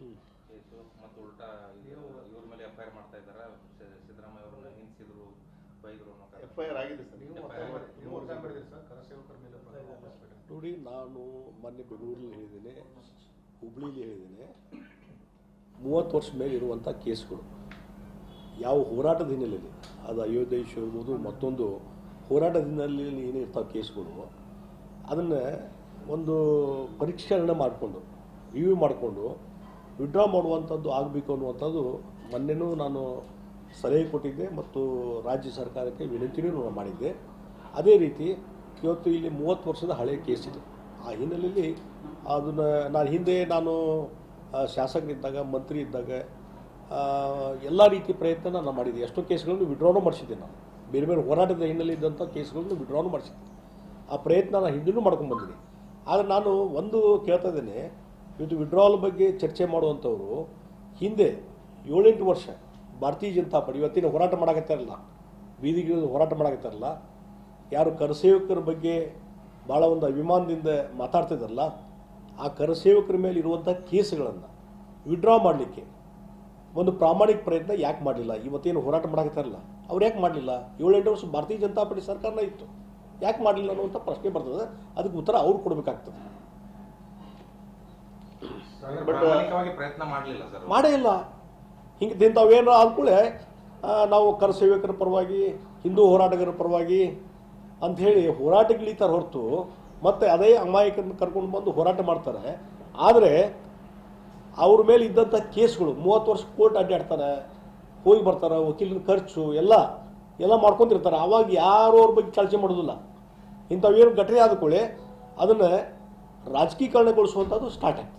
Case ಮತ್ತು ಉಲ್ಟಾ ಇವ್ರ ಮೇಲೆ ಎಫ್ ಐ ಆರ್ ಮಾಡ್ತಾ ಇದ್ದಾರೆ. ಸಿದ್ದರಾಮಯ್ಯ ಅವ್ರನ್ನ ಹಿಂಸಿದ್ರು ಬೈದ್ರು. ಎಫ್ ಐ ಆರ್ ಆಗಿದೆ ಸರ್. ನೋಡಿ ನಾನು ಮೊನ್ನೆ ಬೆಂಗಳೂರಲ್ಲಿ ಹೇಳಿದ್ದೀನಿ. ಹುಬ್ಳಿಲಿ ಹೇಳಿದ್ದೀನಿ. ಮೂವತ್ತು ವರ್ಷ ಮೇಲೆ ಇರುವಂಥ ಕೇಸ್ಗಳು. ಯಾವ ಹೋರಾಟದ ಹಿನ್ನೆಲೆಯಲ್ಲಿ? ಅದು ಅಯೋಧ್ಯೆ ಇಶ್ಯೂ ಇರ್ಬೋದು ಮತ್ತೊಂದು ಹೋರಾಟದ ಹಿನ್ನೆಲೆಯಲ್ಲಿ ಇರ್ತಾವ ಕೇಸ್ಗಳು. ಅದನ್ನು ಒಂದು ಪರಿಷ್ಕರಣೆ ಮಾಡಿಕೊಂಡು ರಿವ್ಯೂ ಮಾಡಿಕೊಂಡು ವಿಡ್ರಾ ಮಾಡುವಂಥದ್ದು ಆಗಬೇಕು ಅನ್ನುವಂಥದ್ದು ಮೊನ್ನೆನೂ ನಾನು ಸಲಹೆ ಕೊಟ್ಟಿದ್ದೆ ಮತ್ತು ರಾಜ್ಯ ಸರ್ಕಾರಕ್ಕೆ ವಿನಂತಿನೂ ನಾನು ಮಾಡಿದ್ದೆ. ಅದೇ ರೀತಿ ಇವತ್ತು ಇಲ್ಲಿ ಮೂವತ್ತು ವರ್ಷದ ಹಳೆಯ ಕೇಸ್ ಇದು. ಆ ಹಿನ್ನೆಲೆಯಲ್ಲಿ ಅದನ್ನು ನಾನು ಹಿಂದೆ ನಾನು ಶಾಸಕರಿದ್ದಾಗ ಮಂತ್ರಿ ಇದ್ದಾಗ ಎಲ್ಲ ರೀತಿ ಪ್ರಯತ್ನ ನಾನು ಮಾಡಿದ್ದೆ. ಎಷ್ಟೋ ಕೇಸ್ಗಳನ್ನು ವಿಡ್ರಾನು ಮಾಡಿಸಿದ್ದೆ ನಾನು. ಬೇರೆ ಬೇರೆ ಹೋರಾಟದ ಹಿನ್ನೆಲೆ ಇದ್ದಂಥ ಕೇಸ್ಗಳನ್ನು ವಿಡ್ರಾನು ಮಾಡಿಸಿದ್ದೆ. ಆ ಪ್ರಯತ್ನ ನಾನು ಹಿಂದಿನೂ ಮಾಡ್ಕೊಂಡು ಬಂದಿದ್ದೀನಿ ಆದರೆ ನಾನು ಒಂದು ಕೇಳ್ತಾ ಇದ್ದೇನೆ ಇವತ್ತು ವಿಡ್ರಾಲ್ ಬಗ್ಗೆ ಚರ್ಚೆ ಮಾಡುವಂಥವ್ರು ಹಿಂದೆ ಏಳೆಂಟು ವರ್ಷ ಭಾರತೀಯ ಜನತಾ ಪಾರ್ಟಿ ಇವತ್ತಿನ ಹೋರಾಟ ಮಾಡಾಕತ್ತಾರಲ್ಲ ಬೀದಿಗಿಳಿದು ಹೋರಾಟ ಮಾಡಾಕತ್ತಾರಲ್ಲ ಯಾರು ಕರಸೇವಕರ ಬಗ್ಗೆ ಭಾಳ ಒಂದು ಅಭಿಮಾನದಿಂದ ಮಾತಾಡ್ತಿದ್ದಾರಲ್ಲ ಆ ಕರಸೇವಕರ ಮೇಲೆ ಇರುವಂಥ ಕೇಸ್ಗಳನ್ನು ವಿಡ್ರಾ ಮಾಡಲಿಕ್ಕೆ ಒಂದು ಪ್ರಾಮಾಣಿಕ ಪ್ರಯತ್ನ ಯಾಕೆ ಮಾಡಲಿಲ್ಲ? ಇವತ್ತೇನು ಹೋರಾಟ ಮಾಡಾಕತ್ತಾರಲ್ಲ ಅವ್ರು ಯಾಕೆ ಮಾಡಲಿಲ್ಲ? ಏಳೆಂಟು ವರ್ಷ ಭಾರತೀಯ ಜನತಾ ಪಾರ್ಟಿ ಸರ್ಕಾರನ ಇತ್ತು. ಯಾಕೆ ಮಾಡಲಿಲ್ಲ ಅನ್ನುವಂಥ ಪ್ರಶ್ನೆ ಬರ್ತದೆ. ಅದಕ್ಕೆ ಉತ್ತರ ಅವ್ರು ಕೊಡಬೇಕಾಗ್ತದೆ. But, ಪ್ರಯತ್ನ ಮಾಡಲಿಲ್ಲ ಸರ್ ಮಾಡೇ ಇಲ್ಲ. ಹಿಂಗೆ ಇಂಥವೇನಾರ ಅಂದ್ಕೂಳೆ ನಾವು ಕರ ಸೇವಕರ ಪರವಾಗಿ ಹಿಂದೂ ಹೋರಾಟಗಾರರ ಪರವಾಗಿ ಅಂಥೇಳಿ ಹೋರಾಟಗಳಿತಾರೆ ಹೊರತು ಮತ್ತೆ ಅದೇ ಅಮಾಯಕರನ್ನ ಕರ್ಕೊಂಡು ಬಂದು ಹೋರಾಟ ಮಾಡ್ತಾರೆ. ಆದರೆ ಅವ್ರ ಮೇಲೆ ಇದ್ದಂಥ ಕೇಸ್ಗಳು ಮೂವತ್ತು ವರ್ಷ ಕೋರ್ಟ್ ಅಡ್ಡಾಡ್ತಾರೆ ಹೋಗಿ ಬರ್ತಾರೆ ವಕೀಲರ ಖರ್ಚು ಎಲ್ಲ ಎಲ್ಲ ಮಾಡ್ಕೊಂಡಿರ್ತಾರೆ. ಅವಾಗ ಯಾರು ಅವ್ರ ಬಗ್ಗೆ ಚರ್ಚೆ ಮಾಡೋದಿಲ್ಲ. ಇಂಥವೇನು ಘಟನೆ ಆದ ಕೂಡಲೇ ಅದನ್ನು ರಾಜಕೀಕರಣಗೊಳಿಸುವಂಥದ್ದು ಸ್ಟಾರ್ಟ್ ಆಗ್ತದೆ